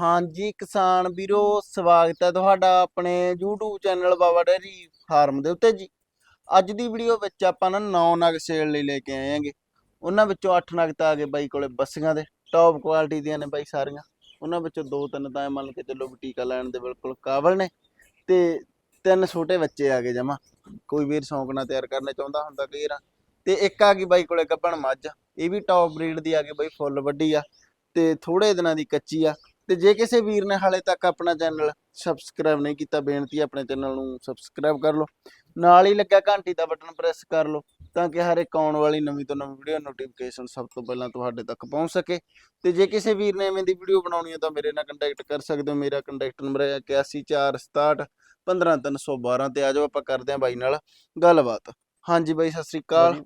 ਹਾਂਜੀ, ਕਿਸਾਨ ਵੀਰੋ, ਸਵਾਗਤ ਹੈ ਤੁਹਾਡਾ ਆਪਣੇ YouTube channel Baba dairy farm ਦੇ ਉੱਤੇ ਜੀ। ਅੱਜ ਦੀ ਵੀਡੀਓ ਵਿੱਚ ਆਪਾਂ ਨਾ 9 ਨਗ ਸੇਲ ਲਈ ਲੈ ਕੇ ਆਏ ਆਂਗੇ ਉਹਨਾਂ ਵਿੱਚੋਂ 8 ਨਗ ਤਾਂ ਆ ਗਏ ਬਾਈ ਕੋਲੇ ਬੱਸੀਆਂ ਦੇ ਟੌਪ ਕੁਆਲਿਟੀ ਦੀਆਂ ਨੇ ਬਾਈ ਸਾਰੀਆਂ। ਉਹਨਾਂ ਵਿੱਚੋਂ ਦੋ ਤਿੰਨ ਤਾਂ ਐਂ ਮੰਨ ਕੇ ਚੱਲੋ ਵੀ ਟੀਕਾ ਲੈਣ ਦੇ ਬਿਲਕੁਲ ਕਾਬਲ ਨੇ ਤੇ ਤਿੰਨ ਛੋਟੇ ਬੱਚੇ ਆ ਗਏ ਜਮਾ। ਕੋਈ ਵੀਰ ਸ਼ੌਂਕ ਨਾਲ ਤਿਆਰ ਕਰਨਾ ਚਾਹੁੰਦਾ ਹੁੰਦਾ ਕਈ ਵਾਰ। ਤੇ ਇੱਕ ਆ ਗਈ ਬਾਈ ਕੋਲੇ ਗੱਭਣ ਮੱਝ। ਇਹ ਵੀ ਟੌਪ ਬਰੀਡ ਦੀ ਆ ਗਈ ਬਾਈ, ਫੁੱਲ ਵੱਡੀ ਆ ਤੇ ਥੋੜੇ ਦਿਨਾਂ ਦੀ ਕੱਚੀ ਆ। ਤੇ ਜੇ ਕਿਸੇ ਵੀਰ ਨੇ ਹਾਲੇ ਤੱਕ ਆਪਣਾ ਚੈਨਲ ਸਬਸਕ੍ਰਾਈਬ ਨਹੀਂ ਕੀਤਾ, ਬੇਨਤੀ ਹੈ ਆਪਣੇ ਚੈਨਲ ਨੂੰ ਸਬਸਕ੍ਰਾਈਬ ਕਰ ਲਓ। ਨਾਲ ਹੀ ਲੱਗਾ ਘੰਟੀ ਦਾ ਬਟਨ ਪ੍ਰੈਸ ਕਰ ਲਓ, ਤਾਂ ਕਿ ਹਰ ਇੱਕ ਆਉਣ ਵਾਲੀ ਨਵੀਂ ਤੋਂ ਨਵੀਂ ਵੀਡੀਓ ਨੋਟੀਫਿਕੇਸ਼ਨ ਸਭ ਤੋਂ ਪਹਿਲਾਂ ਤੁਹਾਡੇ ਤੱਕ ਪਹੁੰਚ ਸਕੇ। ਤੇ ਜੇ ਕਿਸੇ ਵੀਰ ਨੇ ਐਵੇਂ ਦੀ ਵੀਡੀਓ ਬਣਾਉਣੀ ਹੈ ਤਾਂ ਮੇਰੇ ਨਾਲ ਕੰਟੈਕਟ ਕਰ ਸਕਦੇ ਹੋ। ਮੇਰਾ ਕੰਟੈਕਟ ਨੰਬਰ ਹੈ 814661 15312 ਤੇ ਆ ਜਾਓ, ਆਪਾਂ ਕਰਦੇ ਹਾਂ ਬਾਈ ਨਾਲ ਗੱਲਬਾਤ। ਹਾਂਜੀ ਬਾਈ, ਸਤਿ ਸ੍ਰੀ ਅਕਾਲ।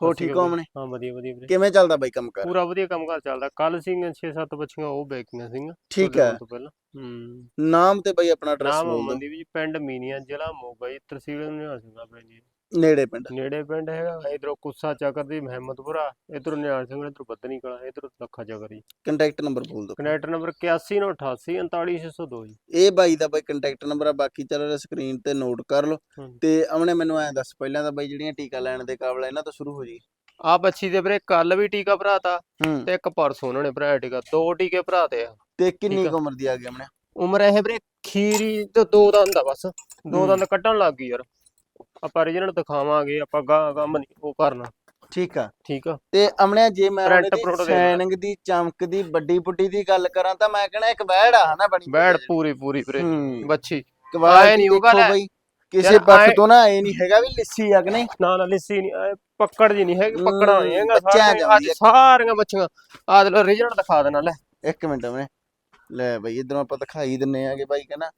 ਹੋ ਸਤਿ ਸ਼੍ਰੀ ਠੀਕ ਹੋ ਮਨੇ ਹਾਂ ਵਧੀਆ ਵਧੀਆ ਵੀਰੇ। ਕਿਵੇਂ ਚੱਲਦਾ ਬਾਈ ਕੰਮ ਕਰ? ਪੂਰਾ ਵਧੀਆ ਕੰਮ ਕਰ ਚੱਲਦਾ। ਕੱਲ ਸਿੰਘਾਂ 6-7 ਬੱਚੀਆਂ ਉਹ ਬੈਕੀਆਂ ਸਿੰਘਾਂ ਠੀਕ ਹੈ। ਤੋਂ ਪਹਿਲਾਂ। ਹੂੰ। ਨਾਮ ਤੇ ਬਾਈ ਆਪਣਾ ਐਡਰੈਸ ਨਾਮ ਅਮਨਦੀਪ ਜੀ ਪਿੰਡ ਮੀਨੀਆਂ ਜ਼ਿਲ੍ਹਾ ਮੋਗਾ ਜੀ ਤਹਿਸੀਲ ਨਿਹਾਲ ਸਿੰਘਾ ਦਿਓ ਨੇੜੇ ਪਿੰਡ। ਨੇੜੇ ਪਿੰਡ ਹੈਗਾ ਇਧਰੋਂ ਕੁੱਸਾ ਚੱਕਰ ਦੀ ਮਹਿਮਦਪੁਰਾ ਇਧਰੋਂ ਨਿਹਾਲ ਸਿੰਘ ਇਧਰੋਂ ਬੱਦਨੀ ਕਲਾ ਇਧਰੋਂ ਲੱਖਾ ਚੱਕਰ ਜੀ। ਕੰਟੈਕਟ ਨੰਬਰ ਬੋਲ ਦਿਓ। ਕਨੈਕਟਰ ਨੰਬਰ 8188 39602 ਜੀ। ਇਹ ਬਾਈ ਦਾ ਬਾਈ ਕੰਟੈਕਟ ਨੰਬਰ ਆ ਬਾਕੀ ਚੱਲ ਰਿਹਾ ਸਕਰੀਨ ਤੇ ਨੋਟ ਕਰ ਲਓ। ਤੇ ਅਮਨੇ ਮੈਨੂੰ ਐਂ ਦੱਸ ਪਹਿਲਾਂ ਤਾਂ ਬਾਈ ਜਿਹੜੀਆਂ ਟੀਕਾ ਲੈਣ ਦੇ ਕਾਬਲ ਇਹਨਾਂ ਤੋਂ ਸ਼ੁਰੂ ਹੋ ਜੀ ਆ ਬੱਚੀ ਦੇ ਵੀਰੇ ਕੱਲ ਵੀ ਟੀਕਾ ਭਰਾਤਾ ਤੇ ਇੱਕ ਪਰਸੋਂ ਉਹਨਾਂ ਨੇ ਭਰਾਇਆ ਟੀਕਾ ਦੋ ਟੀਕੇ ਭਰਾਤੇ ਆ। ਤੇ ਕਿੰਨੀ ਉਮਰ ਦੀ ਆ ਗਈ ਅਮਨੇ? ਉਮਰ ਇਹ ਵੀਰੇ ਖੀਰੀ ਤੋਂ ਦੋ ਦੰਦ ਆ ਬਸ ਦੋ। ਦੰਦ ਕੱਢਣ ਲੱਗ ਗਈ ਯਾਰ। ਆਪਾਂ original ਦਿਖਾਵਾਂਗੇ ਆਪਾਂ ਗਾਂ ਕੰਮ ਨਹੀਂ ਉਹ ਕਰਨਾ। ਠੀਕ ਆ। ਠੀਕ ਆ? ਤੇ ਅਮਨੇ ਜੇ ਮੈਂ Print ਉਹਦੀ print ਦੇਖ ਲੈ। ਸ਼ਾਈਨਿੰਗ ਦੀ ਚਮਕ ਦੀ ਵੱਡੀ ਬੁੱਢੀ ਦੀ ਗੱਲ ਕਰਾਂ ਤਾਂ ਮੈਂ ਕਹਣਾ ਇੱਕ ਬੈੜ ਆ ਹਨਾ ਬਣੀ ਬੈੜ ਪੂਰੀ ਪੂਰੀ ਵੀਰੇ ਹੂੰ। ਬੱਚੀ ਆਏ ਨੀ ਉਹ ਗੱਲ ਹੈ। ਬਾਈ ਕਿਸੇ ਯਾਰ ਪੱਖ ਆਏ- ਤੋਂ ਨਾ ਇਹ ਨਹੀਂ ਹੈਗਾ ਵੀ ਲਿੱਸੀ ਆ ਕਿ ਨਹੀਂ। ਨਾ ਨਾ ਲਿੱਸੀ ਨਹੀਂ ਪੱਕੜ ਜੀ ਨਹੀਂ ਹੈਗੀ ਪੱਕੜਾ ਨਹੀਂ ਹੈਗਾ ਬੱਚਿਆਂ ਸਾਰੀਆਂ- ਅੱਜ ਜਾਂਦੀ ਆ। ਸਾਰੀਆਂ ਬੱਚੀਆਂ ਆ ਦੇ ਲੋ ਰਿਜ਼ਲਟ ਦਿਖਾ ਦੇਣਾ ਲੈ। ਇੱਕ ਮਿੰਟ ਅਮਨੇ ਲੈ ਬਾਈ ਇਧਰੋਂ ਆਪਾਂ ਦਿਖਾਈ ਦਿੰਨੇ ਆਗੇ ਬਾਈ ਕਹਿੰਦਾ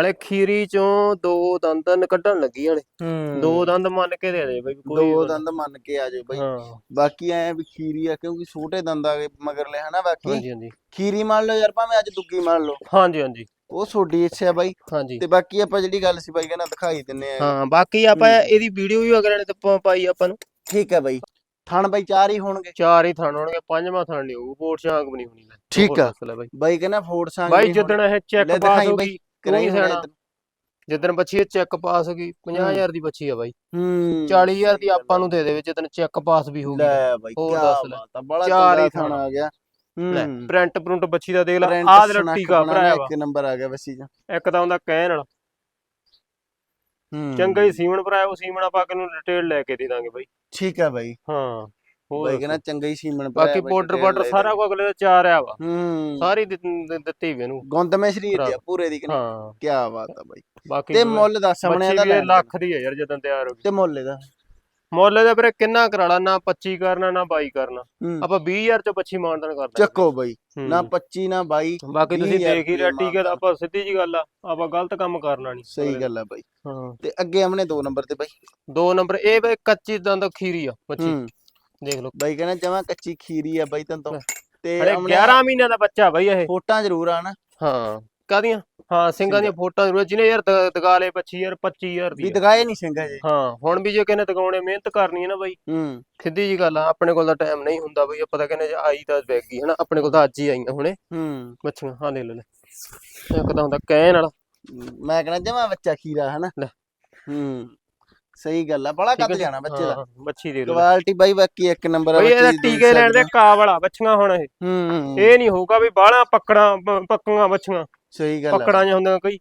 ਹਲੇ ਖੀਰੀ ਚੋਂ ਦੋ ਦੰਦ ਨ ਕੱਢਣ ਲੱਗੀ ਹਲੇ ਹੂੰ। ਦੋ ਦੰਦ ਮੰਨ ਕੇ ਦੇ ਦੇ ਬਈ ਕੋਈ ਦੋ ਦੰਦ ਮੰਨ ਕੇ ਆ ਜਾਓ ਬਾਈ। ਹਾਂ। ਬਾਕੀ ਐ ਵੀ ਖੀਰੀ ਆ ਕਿਉਂਕਿ ਛੋਟੇ ਦੰਦ ਆ ਗਏ ਮਗਰਲੇ ਹਨਾ ਬਾਕੀ? ਹਾਂਜੀ ਹਾਂਜੀ। ਖੀਰੀ ਮੰਨ ਲਓ ਯਾਰ ਭਾਵੇਂ ਅੱਜ ਦੁੱਗੀ ਮੰਨ ਲਓ। ਹਾਂਜੀ ਹਾਂਜੀ। ਉਹ ਤੁਹਾਡੀ ਇੱਛਾ ਆ ਬਾਈ। ਹਾਂਜੀ। ਤੇ ਬਾਕੀ ਆਪਾਂ ਜਿਹੜੀ ਗੱਲ ਸੀ ਬਾਈ ਕਹਿੰਦਾ ਦਿਖਾਈ ਦਿੰਨੇ ਆ। ਹਾਂ ਬਾਕੀ ਆਪਾਂ ਹੂੰ। ਇਹਦੀ ਵੀਡੀਓ ਵੀ ਅਗਲੇ ਨੇ ਤੇ ਪਾ- ਪਾਈ ਆਪਾਂ ਨੂੰ। ਠੀਕ ਹੈ ਬਾਈ। ਥਣ ਬਾਈ ਚਾਰ ਹੀ ਹੋਣਗੇ। ਚਾਰ ਹੀ ਥਣ ਹੋਣਗੇ ਪੰਜਵਾਂ ਥਣ ਨਹੀਂ ਹੋਊ ਸ਼ਾਂਕ ਵੀ ਨਹੀਂ ਹੋਣੀ। ਲੈ ਠੀਕ ਹੋਰ ਆ। ਦੱਸ ਲੈ ਬਾਈ। ਬਾਈ ਕਹਿੰਦਾ ਫੋੜ ਸੰਗ ਬਾਈ ਜਿੱਦਣ ਇਹ ਚੈੱਕ ਲੈ ਪਾਸ ਦਿਖਾਈ ਹੋ ਬਾਈ, ਗਈ ਕਰਾਈ ਹੀ ਹੋਣਾ ਜਿੱਦਣ ਬੱਚੀ ਚੈੱਕ ਪਾਸ ਹੋ ਗਈ 50000 ਦੀ ਬੱਚੀ ਆ ਬਾਈ। ਹੂੰ। 40000 ਦੀ ਆਪਾਂ ਨੂੰ ਦੇ ਦੇਵੇ ਜਿੱਦਣ ਚੈੱਕ ਪਾਸ ਵੀ ਹੋਊਗੀ। ਲੈ ਬਾਈ ਕੀ। ਬਾਤ ਆ ਬੜਾ ਚਾਰ ਚੰਗਾ ਹੀ ਥਣ। ਆ ਗਿਆ। ਲੈ ਹੂੰ। ਪ੍ਰਿੰਟ ਪ੍ਰਿੰਟ ਬੱਚੀ ਦਾ ਦੇਖ ਲੈ। ਆਹ ਦੇ ਟੀਕਾ ਭਰਾਇਆ ਇੱਕ ਨੰਬਰ ਆ ਗਿਆ ਬੱਸੀ ਚ ਇੱਕ ਤਾਂ ਉਹਦਾ ਕਹਿਣ ਵਾਲਾ। ਹੂੰ। ਚੰਗਾ ਹੀ ਸੀਮਨ ਭਰਾਇਆ ਉਹ ਸੀਮਨ ਆਪਾਂ ਕਿਨੂੰ ਡਿਟੇਲ ਲੈ ਕੇ ਦੇ ਦਾਂਗੇ ਬਾਈ। ਠੀਕ ਆ ਬਾਈ। ਹਾਂ। ਬਾਈ। ਕਹਿੰਦਾ ਚੰਗਾ ਹੀ ਸੀਮਨ ਬਾਕੀ ਬਾਰਡਰ ਬਾਰਡਰ ਸਾਰਾ ਕੁਝ ਅਗਲੇ ਦਾ ਚਾਰ ਆ ਵਾ। ਹੂੰ। ਸਾਰੀ ਦਿੱਤ- ਵੀ ਇਹਨੂੰ। ਗੁੰਦਮੇ ਸਰੀਰ ਦੀ। ਪੂਰੇ ਦੀ ਕਿ ਨਹੀਂ? ਹਾਂ। ਕੀ ਬਾਤ ਆ ਬਾਈ। ਬਾਕੀ ਤੇ ਮੁੱਲ ਦੱਸ ਬੱਚੀ ਇਹਦਾ ਲੱਖ ਦੀ ਹੈ ਯਾਰ ਜਦੋਂ ਤਿਆਰ ਹੋ ਗਈ। ਤੇ ਮੁੱਲ ਇਹਦਾ? ਮੁੱਲ ਇਹਦਾ ਵੀਰੇ ਕਿੰਨਾ ਕਰਾਲਾ ਨਾ 25 ਕਰਨਾ ਨਾ 22 ਕਰਨਾ। ਆਪਾਂ 20000 ਚ ਬੱਚੀ ਮਾਨਦਨ ਕਰ ਦਾਂਗੇ ਚੱਕੋ ਬਾਈ। ਨਾ 25 ਨਾ 22 ਬਾਕੀ ਤੁਸੀਂ 20,000 ਦੇਖ ਹੀ ਰੁਪਈਆ ਟੀਕੇ ਦਾ ਆਪਾਂ ਸਿੱਧੀ ਜੀ ਗੱਲ ਆ ਆਪਾਂ ਗਲਤ ਕੰਮ ਕਰਨਾ ਨਹੀਂ। ਸਹੀ ਗੱਲ ਆ ਬਾਈ। ਹਾਂ। ਤੇ ਅੱਗੇ ਹਮਨੇ ਦੋ ਨੰਬਰ ਤੇ ਬਾਈ। ਦੋ ਨੰਬਰ ਇਹ ਬਈ ਕੱਚੀ ਦੰਦ ਖੀਰੀ ਆ ਬੱਚੀ ਹੂੰ। ਦੇਖ ਲਓ। ਬਾਈ ਕਹਿੰਦਾ ਜਮਾ ਕੱਚੀ ਖੀਰੀ ਆ ਬਾਈ ਤੈਨੂੰ ਤੋਂ। ਤੇ ਹਲੇ ਹਮਨੇ 11 ਮਹੀਨਿਆਂ ਦਾ ਬੱਚਾ ਬਈ ਇਹ। ਫੋਟਾਂ ਜ਼ਰੂਰ ਆ ਨਾ ਹਾਂ। ਕਾਦੀਆਂ ਹਾਂ ਸਿੰਘਾਂ ਦੀਆਂ ਫੋਟੋਆਂ ਜ਼ਰੂਰ ਜਿਹਨੇ ਯਾਰ ਦ- ਦਗਾ ਲਏ 25000 25000 ਵੀ ਦੀ। ਦਿਖਾਏ ਨਹੀਂ ਸਿੰਘਾ ਜੀ। ਹਾਂ ਹੁਣ ਵੀ ਜੇ ਕਿਨੇ ਦਗਾਉਣੇ ਮਿਹਨਤ ਕਰਨੀ ਹੈ ਨਾ ਬਈ। ਹੂੰ। ਸਿੱਧੀ ਜੀ ਗੱਲ ਆ ਆਪਣੇ ਕੋਲ ਤਾਂ ਟਾਈਮ ਨਹੀਂ ਹੁੰਦਾ ਬਈ। ਆਪਾਂ ਤਾਂ ਕਹਿੰਦੇ ਜੇ ਆਈ ਤਾਂ ਵੈਗ ਗਈ ਹਨਾ? ਆਪਣੇ ਕੋਲ ਤਾਂ ਅੱਜ ਹੀ ਆਈਆਂ ਹੁਣੇ। ਹੂੰ। ਬੱਚੀਆਂ ਹਾਂ ਲੈ ਲੈ ਲੈ। ਇੱਕ ਤਾਂ ਹੁੰਦਾ ਕਹਿਣ ਵਾਲਾ। ਮੈਂ ਕਹਿੰਦਾ ਜਮਾ ਬੱਚਾ ਖੀਰਾ ਹਨਾ? ਲੈ। ਹੂੰ। ਸਹੀ ਗੱਲ ਆ ਬੜਾ ਕੱਦ ਆ? ਜਾਣਾ ਬੱਚੇ ਦਾ। ਬੱਚੀ ਦੇ ਲਓ ਕੁਆਲਿਟੀ ਬਾਈ ਬਾਕੀ ਇੱਕ ਨੰਬਰ ਆ ਬਈ ਬੱਚੇ ਇਹਦਾ ਟੀਕੇ ਲੈਣ ਦੇ ਕਾਬਲਾ ਬੱਚੀਆਂ ਹੁਣ ਇਹ। ਹੋ। ਇਹ ਨਹੀਂ ਹੋਊਗਾ ਵੀ ਬਾਹਲਾ ਪੱਕੜਾਂ ਪੱਕੀਆਂ ਬੱਚੀਆਂ। ਸਹੀ ਗੱਲ ਆ। ਪੱਕੜਾਂ ਜਾਂ ਹੁੰਦੀਆਂ ਕਈ।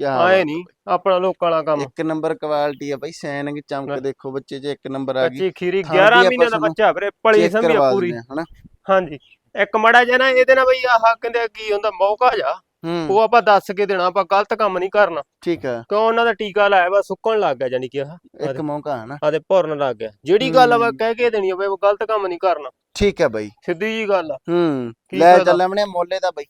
ਕੀ ਆਏ ਨਹੀਂ ਆਪਣਾ ਲੋਕਾਂ ਵਾਲਾ ਕੰਮ। ਇੱਕ ਨੰਬਰ ਕੁਆਲਿਟੀ ਆ ਬਾਈ ਸੈਨਿੰਗ ਚਮਕ ਲੈ। ਦੇਖੋ ਬੱਚੇ 'ਚ ਇੱਕ ਨੰਬਰ ਆ ਗਈ ਖੀਰੀ ਥਾਂ ਵੀ 11 ਆਪਾਂ ਮਹੀਨਿਆਂ ਦਾ ਬੱਚਾ ਵੀਰੇ ਪਲੀ ਕਰਵਾ ਪੂਰੀ। ਆ, ਹਾਂਜੀ। ਇੱਕ ਮੜਾ ਜਿਹਾ ਨਾ ਇਹਦੇ ਨਾਲ ਬਈ ਆਹ ਕਹਿੰਦੇ ਕੀ ਹੁੰਦਾ ਮੌਕਾ ਜਾ ਹੂੰ। ਉਹ ਆਪਾਂ ਦੱਸ ਕੇ ਦੇਣਾ ਆਪਾਂ ਗਲਤ ਕੰਮ ਨਹੀਂ ਕਰਨਾ। ਠੀਕ ਆ। ਕਿਉਂ ਉਹਨਾਂ ਦਾ ਟੀਕਾ ਲਾਇਆ ਵਾ ਸੁੱਕਣ ਲੱਗ ਗਿਆ ਜਾਨੀ ਕਿ ਆਹ ਇੱਕ ਮੌਕਾ ਹੈ ਨਾ। ਆਦੇ ਭੁਰਨ ਲੱਗ ਗਿਆ। ਜਿਹੜੀ ਗੱਲ ਆ ਵਾ ਹੂੰ। ਕਹਿ ਕੇ ਦੇਣੀ ਬਈ ਉਹ ਗਲਤ ਕੰਮ ਨਹੀਂ ਕਰਨਾ। ਠੀਕ ਹੈ ਬਾਈ। ਸਿੱਧੀ ਜੀ ਗੱਲ ਆ। ਹੂੰ। ਕੀ ਲੈ ਆਪਣੇ ਮੋਲੇ ਦਾ ਬਾਈ।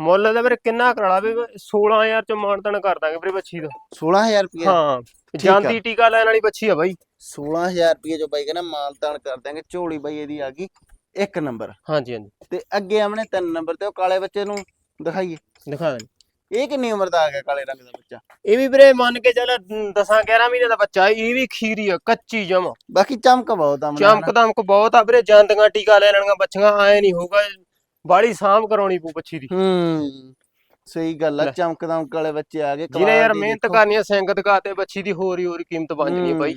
ਮੁੱਲ ਦਾ ਵੀਰੇ ਕਿੰਨਾ ਕਰਾਲਾ ਵੀ 16000 ਚ ਮਾਨਤਨ ਕਰ ਦਾਂਗੇ ਵੀਰੇ ਬੱਚੀ ਦਾ। 16000 ਰੁਪਏ ਹਾਂ। ਆ। ਜਾਂਦੀ ਟੀਕਾ ਲੈਣ ਵਾਲੀ ਬੱਚੀ ਆ ਬਾਈ। 16000 ਰੁਪਏ ਜੋ ਬਾਈ ਕਹਿੰਦਾ ਮਾਨਤਾਨ ਕਰ ਦਾਂਗੇ ਝੋਲੀ ਬਾਈ ਇਹਦੀ ਆ ਗਈ। ਇੱਕ ਨੰਬਰ। ਹਾਂਜੀ ਹਾਂਜੀ। ਤੇ ਅੱਗੇ ਆਪਣੇ ਤਿੰਨ ਨੰਬਰ ਤੇ ਉਹ ਕਾਲੇ ਬੱਚੇ ਨੂੰ ਦਿਖਾਈਏ। ਦਿਖਾ ਦੇ। ਇਹ ਕਿੰਨੀ ਉਮਰ ਦਾ ਆ ਗਿਆ ਕਾਲੇ ਰੰਗ ਦਾ ਬੱਚਾ? ਇਹ ਵੀ ਵੀਰੇ ਮੰਨ ਕੇ ਚੱਲ 10 11 ਮਹੀਨੇ ਦਾ ਬੱਚਾ ਇਹ ਵੀ ਖੀਰੀ ਆ ਕੱਚੀ ਜਮਾ। ਬਾਕੀ ਚਮਕ ਬਹੁਤ ਆ ਮਨਾ ਚਮਕ ਦਮਕ ਬਹੁਤ ਆ ਵੀਰੇ ਜਾਂਦੀਆਂ ਟੀਕਾ ਲੈ ਲੈਣੀਆਂ ਬੱਚੀਆਂ ਆਏ ਨਹੀਂ ਹੋਊਗਾ ਬਾਲੀ ਸਾਂਭ ਕਰਾਉਣੀ ਪੂ ਬੱਚੀ ਦੀ। ਹੂੰ ਸਹੀ ਗੱਲ ਆ। ਚਮਕ ਦਮਕ ਵਾਲੇ ਬੱਚੇ ਆ ਗਏ ਜਿਹਨੇ ਯਾਰ ਮਿਹਨਤ। ਕਰਨੀ ਆ ਸਿੰਘ ਦਿਖਾ ਤੇ ਬੱਚੀ ਦੀ ਹੋਰ ਹੀ ਹੋਰ ਕੀਮਤ ਬਣ ਜਣੀ ਬਾਈ।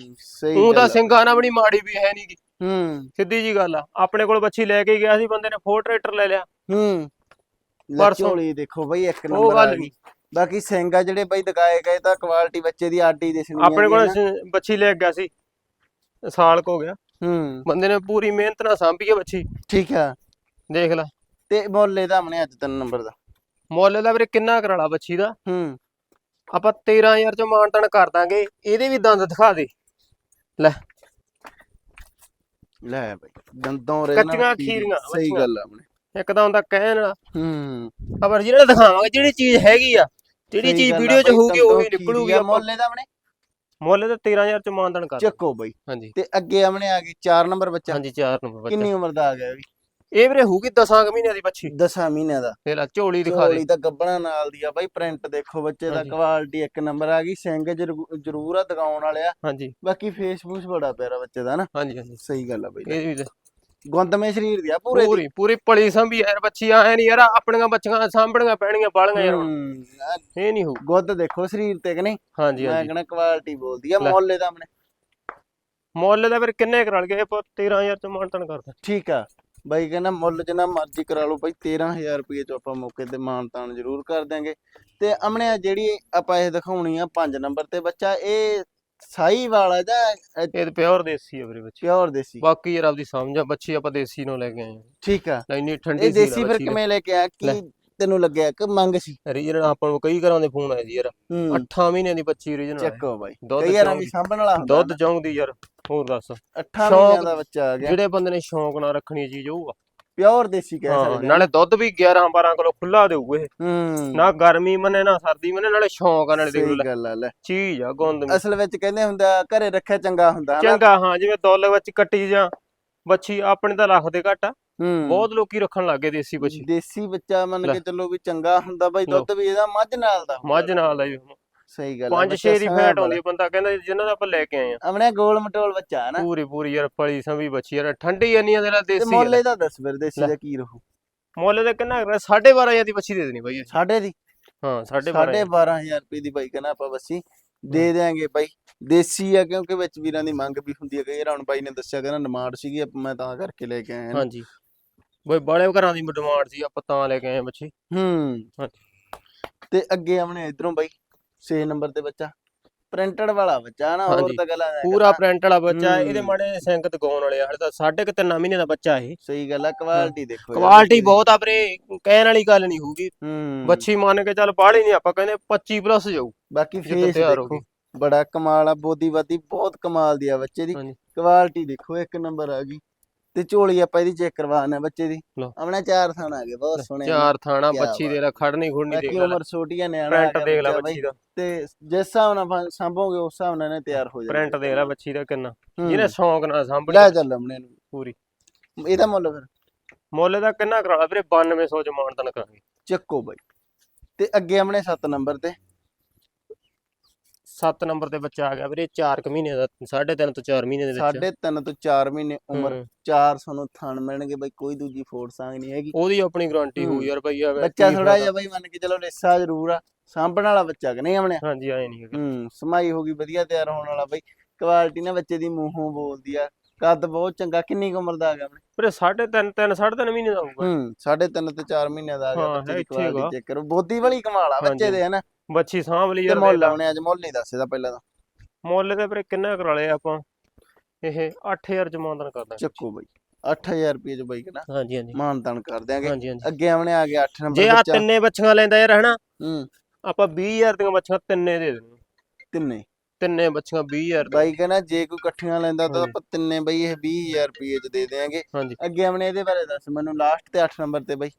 ਤਾਂ ਆ। ਸਿੰਘਾਂ ਨਾਲ ਬਣੀ ਮਾੜੀ ਵੀ ਹੈ ਨਹੀਂ ਹੂੰ। ਸਿੱਧੀ ਜੀ ਗੱਲ ਆ ਆਪਣੇ ਕੋਲ ਬੱਚੀ ਲੈ ਕੇ ਗਿਆ ਸੀ ਬੰਦੇ ਨੇ ਫੋਰ ਟਰੈਕਟਰ ਲੈ ਲਿਆ। ਹੂੰ। ਲੈ ਪਰਸੋਂ। ਝੋਲੀ ਦੇਖੋ ਬਈ ਇੱਕ ਉਹ ਨੰਬਰ ਆ ਗਈ ਬਾਕੀ ਸਿੰਘ ਆ ਜਿਹੜੇ ਬਈ ਦਿਖਾਏ ਗਏ ਤਾਂ ਕੁਆਲਿਟੀ ਬੱਚੇ ਦੀ ਆਡੀ ਦਿਸਣੀ ਆਪਣੇ ਕੋਲ ਸ- ਬੱਚੀ ਲੈ ਕੇ ਗਿਆ ਸੀ। ਸਾਲ ਕੁ ਹੋ ਗਿਆ। ਹੂੰ। ਬੰਦੇ ਨੇ ਪੂਰੀ ਮਿਹਨਤ ਨਾਲ ਸਾਂਭੀ ਹੈ ਬੱਚੀ। ਠੀਕ ਆ। ਦੇਖ ਲੈ। ਤੇ ਮੁੱਲ ਇਹਦਾ ਆਪਣੇ ਅੱਜ ਤਿੰਨ ਨੰਬਰ ਦਾ। ਮੁੱਲ ਦਾ ਵੀਰੇ ਕਿੰਨਾ ਕਰਾਲਾ ਬੱਚੀ ਦਾ? ਹੂੰ। ਆਪਾਂ 13000 ਚ ਮਾਨਤਨ ਕਰ ਦਾਂਗੇ। ਇਹਦੇ ਵੀ ਦੰਦ ਦਿਖਾ ਦੇ। ਲੈ। ਲੈ ਬਈ ਦੰਦੋਂ ਰੇ ਕੱਚੀਆਂ ਖੀਰੀਆਂ ਸਹੀ ਬੱਚੀਆਂ। ਗੱਲ ਆ ਆਪਣੇ। ਇੱਕ ਤਾਂ ਹੁੰਦਾ ਕਹਿਣ ਵਾਲਾ। ਹੂੰ। ਪਰ ਜਿਹੜਾ ਦਿਖਾਵਾਂਗੇ ਜਿਹੜੀ ਚੀਜ਼ ਹੈਗੀ ਆ ਜਿਹੜੀ ਚੀਜ਼ ਵੀਡੀਓ 'ਚ ਹੋਊਗੀ ਉਹੀ ਖੀਰੀ ਨਿਕਲੂਗੀ ਮੁੱਲ ਇਹਦਾ ਆਪਣੇ? ਮੁੱਲ ਤੇ 13000 ਚ ਮਾਨਤਨ ਕਰ। ਚੱਕੋ ਬਈ। ਹਾਂਜੀ। ਤੇ ਅੱਗੇ ਆਪਣੇ ਆ ਗਈ 4 ਨੰਬਰ ਬੱਚਾ। ਹਾਂਜੀ 4 ਨੰਬਰ ਬੱਚਾ। ਕਿੰਨੀ ਉਮਰ ਦਾ ਆ ਗਿਆ ਵੀ ਇਹ ਵੀਰੇ ਹੋਊਗੀ 10 ਕੁ ਮਹੀਨਿਆਂ ਦੀ ਬੱਚੀ। 10 ਮਹੀਨਿਆਂ ਦਾ। ਤੇ ਲੈ ਝੋਲੀ ਦਿਖਾ ਦੇ। ਝੋਲੀ ਤਾਂ ਗੱਬਣਾ ਨਾਲ ਦੀ ਆ ਬਾਈ ਪ੍ਰਿੰਟ ਦੇਖੋ ਬੱਚੇ ਦਾ। ਕੁਆਲਿਟੀ ਇੱਕ ਨੰਬਰ ਆ ਗਈ ਸਿੰਘ ਜਰੂ- ਜ਼ਰੂਰ ਆ ਦਿਖਾਉਣ ਵਾਲਿਆ। ਹਾਂਜੀ। ਬਾਕੀ ਫੇਸ ਫੂਸ ਬੜਾ ਪਿਆਰਾ ਬੱਚੇ ਦਾ ਨਾ। ਹਾਂਜੀ ਹਾਂਜੀ। ਸਹੀ ਗੱਲ ਆ ਬਾਈ। ਇਹ ਵੀ ਤੇ ਗੁੰਦਮੇ ਸਰੀਰ ਦੀ ਆ ਪੂਰੇ ਦੀ। ਪੂਰੀ ਪੂਰੀ ਪਲੀ ਸੰਭੀ ਯਾਰ ਬੱਚੀ ਆ ਨਹੀਂ ਯਾਰ ਆਪਣੀਆਂ ਬੱਚੀਆਂ ਸਾਂਭਣੀਆਂ ਪੈਣੀਆਂ ਬਾਲੀਆਂ ਯਾਰ ਹੁਣ। ਹੂੰ, ਆ ਇਹ ਨਹੀਂ ਹੋਊ। ਗੁੱਦ ਦੇਖੋ ਸਰੀਰ ਤੇ ਕਿ ਨਹੀਂ? ਹਾਂਜੀ ਮੈਂ ਹਾਂਜੀ। ਕੁਆਲਿਟੀ ਬੋਲਦੀ ਆ ਲੈ। ਮੁੱਲ ਇਹਦਾ ਆਪਣੇ। ਮੁੱਲ ਦਾ ਫਿਰ ਕਿੰਨੇ ਕਰਾ ਲਗੇ ਆਪਾਂ 13000 ਚ ਮਾਨਤਨ ਕਰਦਾ। ਠੀਕ ਆ। ਬਾਈ ਕਹਿੰਦਾ ਮੁੱਲ ਜਿੰਨਾ ਮਰਜ਼ੀ ਕਰਾ ਲਓ ਬਾਈ 13000 ਰੁਪਏ ਚ ਆਪਾਂ ਮੌਕੇ ਤੇ ਮਾਨ ਤਾਨ ਜ਼ਰੂਰ ਕਰ ਦਿਆਂਗੇ। ਤੇ ਅਮਨੇ ਜਿਹੜੀ ਆਪਾਂ ਇਹ ਦਿਖਾਉਣੀ ਆ 5 ਨੰਬਰ ਤੇ ਬੱਚਾ ਇਹ ਸਾਈ ਵਾਲਾ ਜਾਂ ਇਹ ਤੇ ਪਿਓਰ ਦੇਸੀ ਆ ਵੀਰੇ ਬੱਚੀ। ਪਿਓਰ ਦੇਸੀ। ਬਾਕੀ ਯਾਰ ਆਪਦੀ ਸਮਝ ਆ ਬੱਚੀ ਆਪਾਂ ਦੇਸੀ ਨੂੰ ਲੈ ਕੇ ਆਏ ਠੀਕ ਆ। ਇੰਨੀ ਠੰਡੀ ਇਹ ਦੇਸੀ ਫਿਰ ਕਿਵੇਂ ਲੈ ਕੇ ਆ। ਕੀ ਤੈਨੂੰ ਲੱਗਿਆ? ਕਿ ਮੰਗ ਸੀ। ਰੀਜਨ ਆਪਾਂ ਨੂੰ ਕਈ ਘਰਾਂ ਦੇ ਫੋਨ ਆਏ ਸੀ ਯਾਰ। ਹੂੰ। 8 ਮਹੀਨਿਆਂ ਦੀ ਬੱਚੀ ਰੀਜਨ ਚੱਕੋ ਬਾਈ। ਦੁੱਧ ਚੋਂ ਵੀ ਸਾਂਭਣ ਵਾਲਾ ਹੁੰਦਾ ਦੁੱਧ ਚਾਹੁੰਦੀ ਯਾਰ ਹੋਰ ਦੱਸ। 8 ਸ਼ੌਂਕ- ਮਹੀਨਿਆਂ ਦਾ ਬੱਚਾ ਆ ਗਿਆ। ਜਿਹੜੇ ਬੰਦੇ ਨੇ ਸ਼ੌਂਕ ਨਾਲ ਰੱਖਣੀ ਚੀਜ਼ ਉਹ ਆ। ਪਿਓਰ ਦੇਸੀ ਕਹਿ ਹਾਂ ਸਕਦੇ ਆ। ਨਾਲੇ ਦੁੱਧ ਵੀ 11 12 ਕਿਲੋ ਖੁੱਲਾ ਦੇਊ ਇਹ ਹੂੰ ਨਾ ਗਰਮੀ ਮੰਨੇ ਨਾ ਸਰਦੀ ਮੰਨੇ ਨਾਲੇ ਸ਼ੌਂਕ ਆ ਨਾਲੇ ਦੇਖ ਸਹੀ ਲੈ ਗੱਲ ਆ ਲੈ ਚੀਜ਼ ਆ ਗੁੰਦ ਮੀ ਅਸਲ ਵਿੱਚ ਕਹਿੰਦੇ ਹੁੰਦਾ ਘਰੇ ਰੱਖਿਆ ਚੰਗਾ ਹੁੰਦਾ ਹਨਾ? ਚੰਗਾ ਹਾਂ ਜਿਵੇਂ ਦੁੱਲ ਵਿੱਚ ਕੱਟੀ ਜਾਂ ਬੱਚੀ ਆਪਣੇ ਤਾਂ ਰੱਖਦੇ ਘੱਟ ਆ ਹੂੰ ਬਹੁਤ ਲੋਕੀ ਰੱਖਣ ਲੱਗੇ ਦੇਸੀ ਬੱਚੀ ਦੇਸੀ ਬੱਚਾ ਮੰਨ ਲੈ। ਕੇ ਚੱਲੋ ਵੀ ਚੰਗਾ ਹੁੰਦਾ ਬਾਈ। ਦੁੱਧ ਵੀ ਇਹਦਾ ਮੱਝ ਨਾਲ ਦਾ ਹੁੰਦਾ। ਮੱਝ ਨਾਲ ਦਾ ਵੀ ਸਹੀ ਗੱਲ ਪੰਜ 6 ਦੀ ਫੈਟ ਆ, ਬੰਦਾ ਕਹਿੰਦਾ ਜਿਨ੍ਹਾਂ ਦਾ ਆਪਾਂ ਲੈ ਕੇ ਆਏ ਆ ਆਪਣੇ ਗੋਲ ਮਟੋਲ ਬੱਚਾ ਹੈ ਨਾ। ਪੂਰੀ ਪੂਰੀ ਯਾਰ ਫਲੀ ਸੰਭੀ ਬੱਚੀ ਯਾਰ ਠੰਡੀ ਇੰਨੀ ਆ ਤੇਰਾ ਤੇ ਦੇਸੀ ਮੁੱਲ। ਇਹਦਾ ਦੱਸ ਫਿਰ ਦੇਸੀ। ਦਾ ਕੀ ਰਹੂ? ਮੁੱਲ ਤੇ ਕਿੰਨਾ ਕਰ 12500 ਦੀ ਬੱਚੀ ਦੇ ਦੇਣੀ ਬਾਈ। ਸਾਢੇ ਦੀ? ਹਾਂ 12500 ਸਾਢੇ 12000 ਰੁਪਏ ਦੀ ਬਾਈ ਕਹਿੰਦਾ ਆਪਾਂ ਬੱਸੀ ਦੇ ਦਿਆਂਗੇ ਬਾਈ। ਦੇਸੀ ਆ ਕਿਉਂਕਿ ਵਿੱਚ ਵੀਰਾਂ ਦੀ ਮੰਗ ਵੀ ਹੁੰਦੀ ਹੈ ਕਈ ਵਾਰ ਹੁਣ ਬਾਈ ਨੇ ਦੱਸਿਆ ਕਹਿੰਦਾ ਡਿਮਾਂਡ ਸੀਗੀ ਮੈਂ ਤਾਂ ਕਰਕੇ ਲੈ ਕੇ ਆਇਆ। ਹਾਂਜੀ। ਬਈ ਬਾਲੇ ਘਰਾਂ ਦੀ ਡਿਮਾਂਡ ਸੀ ਆਪਾਂ ਤਾਂ ਲੈ ਕੇ ਆਏ ਬੱਚੀ। ਹੂੰ। ਤੇ ਅੱਗੇ ਆਪਣੇ ਇਧਰੋਂ ਬਾਈ। 6 ਨੰਬਰ ਤੇ ਬੱਚਾ ਪ੍ਰਿੰਟਡ ਵਾਲਾ ਬੱਚਾ ਨਾ ਹੋਰ ਹਾਂਜੀ। ਤਾਂ ਗੱਲਾਂ ਐਂ ਪੂਰਾ। ਪ੍ਰਿੰਟ ਵਾਲਾ ਬੱਚਾ ਹੈ, ਇਹਦੇ ਹੂੰ। ਮਾੜੇ ਸਿੰਕ ਗਾਉਣ ਵਾਲੇ ਆ ਹਲੇ ਤਾਂ ਸਾਢੇ ਕੁ ਤਿੰਨ ਮਹੀਨੇ ਦਾ ਬੱਚਾ ਇਹ ਸਹੀ ਗੱਲ ਆ ਕੁਆਲਿਟੀ ਦੇਖੋ ਯਾਰ ਕੁਆਲਿਟੀ ਬੱਚੇ ਦੀ। ਬਹੁਤ ਆ ਵੀਰੇ ਕਹਿਣ ਵਾਲੀ ਗੱਲ ਨਹੀਂ ਹੋਊਗੀ ਹੂੰ ਬੱਚੀ ਮੰਨ ਕੇ ਚੱਲ ਬਾਹਲੀ ਨਹੀਂ ਆਪਾਂ ਕਹਿੰਦੇ 25 ਪਲੱਸ ਜਾਊ ਬਾਕੀ ਜਦੋਂ ਫੇਸ ਤਿਆਰ ਹੋ ਦੇਖੋ ਬੜਾ ਕਮਾਲ ਆ ਬੋਦੀ ਬਾਦੀ ਬਹੁਤ ਕਮਾਲ ਦੀ ਆ ਬੱਚੇ ਦੀ ਹਾਂਜੀ। ਕੁਆਲਿਟੀ ਦੇਖੋ ਇੱਕ ਨੰਬਰ ਆ ਗਈ ਤੇ ਝੋਲੀ ਆਪਾਂ ਇਹਦੀ ਚੈੱਕ ਕਰਵਾਉਣਾ ਬੱਚੇ ਦੀ। ਲਓ। ਆਪਣਾ ਚਾਰ ਥਾਣ ਆ ਗਏ ਬਹੁਤ ਸੋਹਣੇ। ਚਾਰ ਥਾਣਾ ਕਿਆ ਬੱਚੀ ਬਾਤ। ਦੇ ਲੈ ਖੜਨੀ ਖੁੜਨੀ ਦੇਖ ਬਾਕੀ ਲੈ। ਉਮਰ ਛੋਟੀ ਆ ਨਿਆਣਾ ਪ੍ਰਿੰਟ ਗਿਆ ਦੇਖ ਲੈ ਬੱਚਾ ਬੱਚੀ ਦਾ। ਤੇ ਜਿਸ ਹਿਸਾਬ ਨਾਲ ਆਪਾਂ ਸਾਂਭੋਗੇ ਉਸ ਹਿਸਾਬ ਨਾਲ ਇਹਨੇ ਤਿਆਰ ਹੋ ਜਾਣਾ। ਪ੍ਰਿੰਟ ਦੇਖ ਲੈ ਬੱਚੀ ਦਾ ਕਿੰਨਾ। ਜਿਹਨੇ ਸ਼ੌਂਕ ਨਾਲ ਸਾਂਭਣੀ ਲੈ ਚੱਲ ਆਪਣੇ ਨੂੰ। ਪੂਰੀ। ਇਹਦਾ ਮੁੱਲ ਫਿਰ? ਮੁੱਲ ਦਾ ਕਿੰਨਾ ਕਰਾ ਲਾ ਵੀਰੇ? 9200 ਚ ਮਾਨਤਨ ਕਰਾਂਗੇ ਚੱਕੋ ਬਾਈ। ਤੇ ਅੱਗੇ ਆਪਣੇ 7 ਨੰਬਰ ਤੇ। 7 ਨੰਬਰ ਤੇ ਬੱਚਾ ਆ ਗਿਆ ਵੀਰੇ 4 ਕੁ ਮਹੀਨੇ ਦਾ 3.5 ਤੋਂ 4 ਮਹੀਨੇ ਦੇ ਵਿੱਚ ਸਾਢੇ ਤਿੰਨ ਤੋਂ 4 ਮਹੀਨੇ ਉਮਰ ਹੂੰ। 400 ਨੂੰ ਥਣ ਮਿਲਣਗੇ ਬਾਈ ਕੋਈ ਦੂਜੀ ਫੋੜ ਸੰਗ ਨਹੀਂ ਹੈਗੀ। ਉਹਦੀ ਆਪਣੀ ਗਾਰੰਟੀ ਹੋਊ ਹੂੰ। ਯਾਰ ਬਈ ਆ ਬੱਚਾ ਥੋੜਾ ਜਿਹਾ ਬਾਈ ਮੰਨ ਕੇ ਚਲੋ ਲਿੱਸਾ ਜ਼ਰੂਰ ਆ ਸਾਂਭਣ ਵਾਲਾ ਬੱਚਾ ਕਿ ਨਹੀਂ ਆਪਣੇ? ਹਾਂਜੀ ਆਏ ਨਹੀਂ ਹੂੰ ਸਮਾਈ ਹੋ ਗਈ ਵਧੀਆ ਤਿਆਰ ਹੋਣ ਵਾਲਾ ਬਾਈ। ਕੁਆਲਿਟੀ ਨਾ ਬੱਚੇ ਦੀ ਮੂੰਹੋਂ ਬੋਲਦੀ ਆ। ਕੱਦ ਬਹੁਤ ਚੰਗਾ ਕਿੰਨੀ ਕੁ ਉਮਰ ਦਾ ਆ ਗਿਆ ਆਪਣੇ? ਵੀਰੇ 3.5 3 3.5 ਮਹੀਨੇ ਦਾ ਹੋਊਗਾ। ਹੂੰ ਸਾਢੇ ਤਿੰਨ ਤੇ 4 ਮਹੀਨਿਆਂ ਦਾ ਆ ਗਿਆ ਹਾਂ, ਬੱਚੇ ਹੈ ਦੀ ਇੱਥੇ। ਕੁਆਲਿਟੀ ਚੈੱਕ ਕਰੋ। ਬੋਦੀ ਵਾਲੀ ਕਮਾਲ ਆ ਬੱਚੇ ਹਾਂਜੀ। ਦੇ ਹਨਾ? ਬੱਚੀ ਸਾਂਭ ਲਈ ਤੇ ਯਾਰ ਮੁੱਲ ਦੇਖ ਲਾ। ਆਉਣੇ ਅੱਜ ਮੁੱਲ ਨਹੀਂ ਦੱਸਦਾ ਪਹਿਲਾਂ ਤਾਂ। ਮੁੱਲ ਤੇ ਵੀਰੇ ਕਿੰਨਾ ਕਰਾ ਲਏ ਆਪਾਂ? ਇਹ 8000 ਚ ਮਾਨਤਨ ਕਰਦਾ ਚੱਕੋ ਬਾਈ 8000 ਰੁਪਏ ਚ ਬਾਈ ਕਹਿੰਦਾ। ਹਾਂਜੀ ਹਾਂਜੀ। ਮਾਨ ਤਾਨ ਕਰ ਦਿਆਂਗੇ। ਹਾਂਜੀ ਹਾਂਜੀ। ਅੱਗੇ ਆਉਣੇ ਆ ਗਿਆ 8 ਨੰਬਰ ਜੇ ਆ ਬੱਚਾ। ਤਿੰਨੇ ਬੱਚੀਆਂ ਲੈਂਦਾ ਯਾਰ ਹਨਾ? ਹੂੰ। ਆਪਾਂ 20000 ਦੀਆਂ ਬੱਚੀਆਂ ਤਿੰਨੇ ਦੇ ਦੇਣੀਆਂ ਤਿੰਨੇ। ਤਿੰਨੇ ਬੱਚੀਆਂ 20000 ਦੀਆਂ ਬਾਈ ਕਹਿੰਦਾ ਜੇ ਕੋਈ ਇਕੱਠੀਆਂ ਲੈਂਦਾ ਤਾਂ। ਆਪਾਂ ਤਿੰਨੇ ਬਈ ਇਹ 20000 ਰੁਪਏ ਚ ਦੇ ਦੇਾਂਗੇ ਹਾਂਜੀ। ਅੱਗੇ ਆਉਣੇ ਇਹਦੇ ਬਾਰੇ ਦੱਸ ਮੈਨੂੰ ਲਾਸਟ ਤੇ 8 ਨੰਬਰ ਤੇ ਬਾਈ।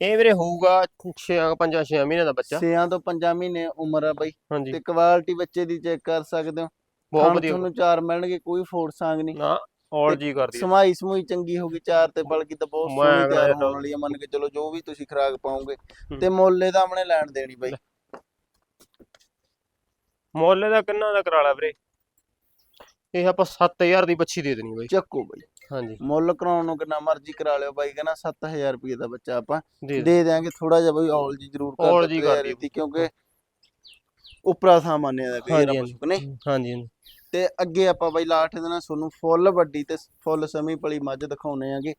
ਇਹ ਵੀਰੇ ਹੋਊਗਾ 6 5 6 ਮਹੀਨੇ ਦਾ ਬੱਚਾ। 6 ਤੋਂ 5 ਮਹੀਨੇ ਉਮਰ ਆ ਬਾਈ। ਤੇ ਕੁਆਲਿਟੀ ਬੱਚੇ ਦੀ ਚੈੱਕ ਕਰ ਸਕਦੇ ਹੋ। ਬਹੁਤ ਵਧੀਆ। ਤੁਹਾਨੂੰ ਚਾਰ ਮਿਲਣਗੇ ਕੋਈ ਫੋੜ ਸੰਗ ਨਹੀਂ। ਨਾ ਔਲ ਜੀ ਕਰਦੀ। ਸਮਾਈ ਸਮੂਈ ਚੰਗੀ ਹੋਗੀ ਚਾਰ ਤੇ ਬਲਕਿ ਤਾਂ ਬਹੁਤ ਸੋਹਣੀ ਤਿਆਰ ਹੋਣ ਵਾਲੀ ਆ ਮੰਨ ਕੇ ਚਲੋ ਜੋ ਵੀ ਤੁਸੀਂ ਖਰਾਕ ਪਾਉਂਗੇ। ਤੇ ਮੁੱਲ ਇਹਦਾ ਆਪਣੇ ਲੈਣ ਦੇਣੀ ਬਾਈ। ਮੁੱਲ ਦਾ ਕਿੰਨਾ ਦਾ ਕਰਾ ਲਾ ਵੀਰੇ? ਇਹ ਆਪਾਂ 7000 ਦੀ ਬੱਚੀ ਦੇ ਦੇਣੀ ਬਾਈ। ਚੱਕੋ ਬਾਈ। ਹਾਂਜੀ। ਮੁੱਲ ਕਰਾਉਣ ਨੂੰ ਕਿੰਨਾ ਮਰਜ਼ੀ ਕਰਾ ਲਿਓ ਬਾਈ ਕਹਿੰਦਾ 7000 ਰੁਪਏ ਦਾ ਬੱਚਾ ਆਪਾਂ ਦੇ ਦੇ। ਦਿਆਂਗੇ। ਥੋੜਾ ਜਿਹਾ ਬਾਈ ਔਲ ਜੀ ਜ਼ਰੂਰ ਕਰ ਔਲ ਜੀ ਕਰ। ਇਹਦੀ, ਕਿਉਂਕਿ ਉਪਰਾ ਸਾਮਾਨਿਆ ਦਾ ਕਈ ਹਾਂਜੀ, ਵਾਰ ਹਾਂਜੀ। ਤੇ ਅੱਗੇ ਆਪਾਂ ਬਾਈ ਲਾਸਟ ਦੇ ਨਾਲ ਤੁਹਾਨੂੰ ਫੁੱਲ ਵੱਡੀ ਤੇ ਫੁੱਲ ਸਮੀ ਪਲੀ ਮੱਝ ਦਿਖਾਉਨੇ ਆਗੇ।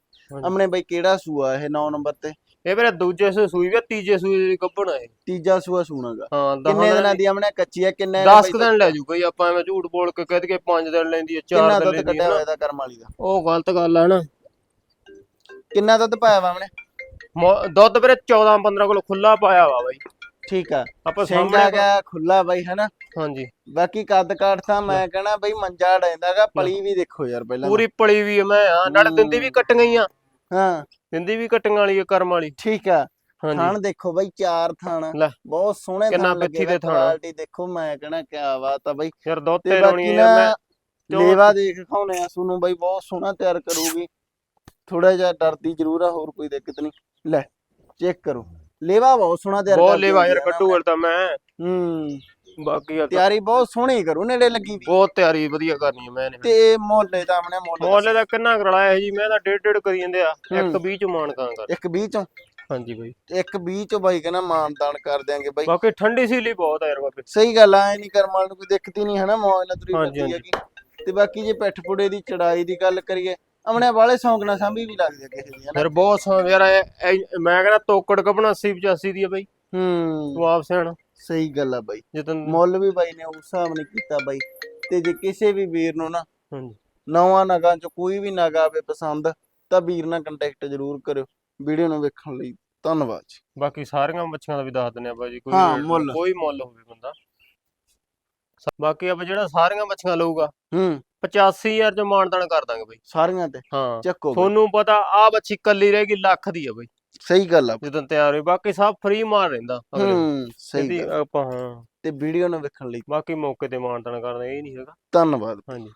ਅਮਨੇ ਬਾਈ ਕਿਹੜਾ ਸੂਆ ਇਹ? 9 ਨੰਬਰ ਤੇ। ਇਹ ਵੀਰੇ ਦੂਜੇ ਸੂ ਸੂਈ ਵੀ ਆ, ਤੀਜੇ ਸੂਈ ਦੀ ਆ ਇਹ। ਤੀਜਾ ਸੂਆ ਸੂਣਾਗਾ। ਹਾਂ ਕਿੰਨੇ ਦਿਨਾਂ ਦੀ ਦੀ ਅਮਨੇ ਕੱਚੀ ਆ ਕਿੰਨੇ 10 ਦਿਨ ਲੈ ਜੂ ਬਈ ਆਪਾਂ ਐਵੇਂ ਝੂਠ ਬੋਲ ਕੇ ਕਹਿ ਦਈਏ 5 ਦਿਨ ਲੈਂਦੀ ਹੈ 4 ਕਿੰਨਾ ਦਿਨ ਦੁੱਧ ਲੈਂਦੀ ਕੱਢਿਆ ਹੈ ਹੋਇਆ। ਇਹਦਾ ਕਰਮ ਵਾਲੀ ਦਾ? ਉਹ ਗਲਤ ਗੱਲ ਆ ਨਾ। ਕਿੰਨਾ ਦੁੱਧ ਪਾਇਆ ਵਾ ਮੋ- ਦੁੱਧ ਵੀਰੇ 14 15 ਕਿਲੋ ਖੁੱਲਾ ਪਾਇਆ ਵਾ ਬਾਈ। ਠੀਕ ਆ। ਆਪਾਂ ਸਿੰਘ ਆ ਸਾਹਮਣੇ ਗਿਆ ਖੁੱਲਾ ਬਾਈ ਹਨਾ? ਹਾਂਜੀ। ਬਾਕੀ ਕੱਦ ਕਾਠ ਤਾਂ ਮੈਂ ਕਹਣਾ ਬਈ ਮੰਜਾ ਡੈਂਦਾਗਾ ਪਲੀ ਵੀ ਦੇਖੋ ਯਾਰ ਪਹਿਲਾਂ ਪੂਰੀ ਪਲੀ ਵੀ ਆ ਮੈਂ ਆ ਨਾਲ ਦਿੰਦੀ ਵੀ ਕੱਟੀਆਂ ਹੀ ਆ। ਹਾਂ। ਦਿੰਦੀ ਵੀ ਕੱਟੀਆਂ ਵਾਲੀ ਆ ਕਰਮ ਵਾਲੀ। ਠੀਕ ਆ। ਥਣ ਦੇਖੋ ਬਾਈ ਚਾਰ ਥਣ। ਬਹੁਤ ਸੋਹਣੇ ਥਣ ਲੱਗੇ ਦੇ ਥਣ ਆ। ਕੁਆਲਿਟੀ ਦੇਖੋ ਮੈਂ ਕਹਣਾ ਕਿਆ ਬਾਤ ਆ ਬਾਈ। ਯਾਰ ਦੁੱਧ ਤੇ ਤੇ ਲਾਉਣੀ ਬਾਕੀ ਆ ਨਾ ਮੈਂ ਲੇਵਾ ਦੇਖ ਖਾਉਨੇ ਆ ਤੁਹਾਨੂੰ ਬਾਈ ਬਹੁਤ ਸੋਹਣਾ ਤਿਆਰ ਕਰੂਗੀ। ਥੋੜਾ ਜਿਹਾ ਡਰਦੀ ਜ਼ਰੂਰ ਆ ਹੋਰ ਕੋਈ ਦਿੱਕਤ ਨਹੀਂ। ਲੈ ਚੈੱਕ ਕਰੋ। ਲੇਵਾ ਬਹੁਤ ਸੋਹਣਾ ਤਿਆਰ ਬਹੁਤ ਕਰਦੀ ਲੇਵਾ ਯਾਰ ਨਾ ਕੱਟੂ ਤਾਂ ਮੈਂ। ਹੂੰ। ਬਾਕੀ ਆ ਤਿਆਰੀ ਬਹੁਤ ਸੋਹਣੀ ਕਰੂ ਨੇੜੇ ਲੱਗੀ ਵੀ। ਬਹੁਤ ਤਿਆਰੀ ਵਧੀਆ ਕਰਨੀ ਆ ਮੈਂ ਨੇ ਤੇ ਮੋਲੇ ਦਾ ਆਪਣੇ ਮੋਲੇ ਮੋਲੇ ਦਾ ਕਿੰਨਾ ਕਰਾਇਆ ਜੀ ਮੈਂ ਤਾਂ ਡੇਢ ਡੇਢ ਕਰੀ ਜਾਂਦੇ ਆ ਇੱਕ ਹੂੰ। 20 ਚ ਮਾਨ ਕਾਂ ਕਰ। ਇੱਕ 20 ਚੋਂ? ਹਾਂਜੀ ਬਾਈ। ਇੱਕ 20 ਚੋਂ ਬਾਈ ਕਹਿੰਦਾ ਮਾਨਦਾਨ ਕਰ ਦਿਆਂਗੇ ਬਾਈ। ਬਾਕੀ ਠੰਡੀ ਸੀਲੀ ਬਹੁਤ ਆ ਯਾਰ ਬਾਕੀ ਸਹੀ ਗੱਲ ਆ ਐ ਨਹੀਂ ਕਰਮਾਲ ਨੂੰ ਕੋਈ ਦਿੱਕਤ ਹੀ ਨਹੀਂ ਹਨਾ ਮੌਜ ਨਾਲ ਤੁਰੀ ਹਾਂਜੀ, ਫਿਰਦੀ ਹੈਗੀ। ਤੇ ਬਾਕੀ ਜੇ ਪਿੱਠ ਪੁੜੇ ਦੀ ਚੜਾਈ ਦੀ ਗੱਲ ਕਰੀਏ ਅਮਨੇ ਵਾਲੇ ਸ਼ੌਂਕ ਨਾਲ ਸਾਂਭੀ ਵੀ ਲੱਗਦੀ ਆ ਕਿਸੇ ਦੀ ਹਨਾ। ਯਾਰ ਬਹੁਤ ਸੌ ਯਾਰ ਇਹ- ਇਹ- ਮੈਂ ਕਹਿੰਦਾ ਤੋਕੜ ਕਪਣਾ 80 85 ਦੀ ਆ ਬਾਈ। ਹੂੰ। ਤੂੰ ਆਪ ਸਿਆਣ। ਸਹੀ ਗੱਲ ਆ ਬਾਈ। ਜਦੋਂ ਮੁੱਲ ਵੀ ਬਾਈ ਨੇ ਉਸ ਹਿਸਾਬ ਨਹੀਂ ਕੀਤਾ ਬਾਈ। ਤੇ ਜੇ ਕਿਸੇ ਵੀ ਵੀਰ ਨੂੰ ਨਾ ਹਾਂਜੀ। ਨਵਾਂ ਨਗਾਂ ਚ ਕੋਈ ਵੀ ਨਗਾ ਆਵੇ ਪਸੰਦ ਤਾਂ ਵੀਰ ਨਾਲ ਕੰਟੈਕਟ ਜ਼ਰੂਰ ਕਰਿਓ। ਵੀਡੀਓ ਨੂੰ ਵੇਖਣ ਲਈ ਧੰਨਵਾਦ ਜੀ। ਬਾਕੀ ਸਾਰੀਆਂ ਮੱਛੀਆਂ ਦਾ ਵੀ ਦੱਸ ਦਿੰਨੇ ਆ ਬਾਈ ਜੀ ਕੋਈ ਹਾਂ, rate ਨੀ, ਮੁੱਲ। ਕੋਈ ਮੁੱਲ ਹੋਵੇ ਬੰਦਾ। ਸ- ਬਾਕੀ ਆਪਾਂ ਜਿਹੜਾ ਸਾਰੀਆਂ ਮੱਛੀਆਂ ਲਊਗਾ ਹੂੰ। 85000 ਚ ਮਾਨਦਾਨ ਕਰ ਦਾਂਗੇ ਬਾਈ। ਸਾਰੀਆਂ ਤੇ ਹਾਂ। ਚੱਕੋ ਬਾਈ। ਤੁਹਾਨੂੰ ਪਤਾ ਆ ਬੱਚੀ ਕੱਲੀ ਰਹੇਗੀ ਲੱਖ ਦੀ ਆ ਬਾਈ। ਸਹੀ ਗੱਲ ਆ। ਜਦੋਂ ਤਿਆਰ ਹੋਈ ਬਾਕੀ ਸਭ ਫ੍ਰੀ ਮਾਰ ਰਹਿੰਦਾ ਅਗਲੇ ਨੂੰ। ਹੂੰ ਸਹੀ ਇਹਦੀ ਗੱਲ ਆਪਾਂ ਹਾਂ। ਤੇ ਵੀਡੀਓ ਨੂੰ ਵੇਖਣ ਲਈ। ਬਾਕੀ ਮੌਕੇ ਤੇ ਮਾਨਦਾਨ ਕਰਦੇ ਇਹ ਨਹੀਂ ਹੈਗਾ। ਧੰਨਵਾਦ। ਹਾਂਜੀ।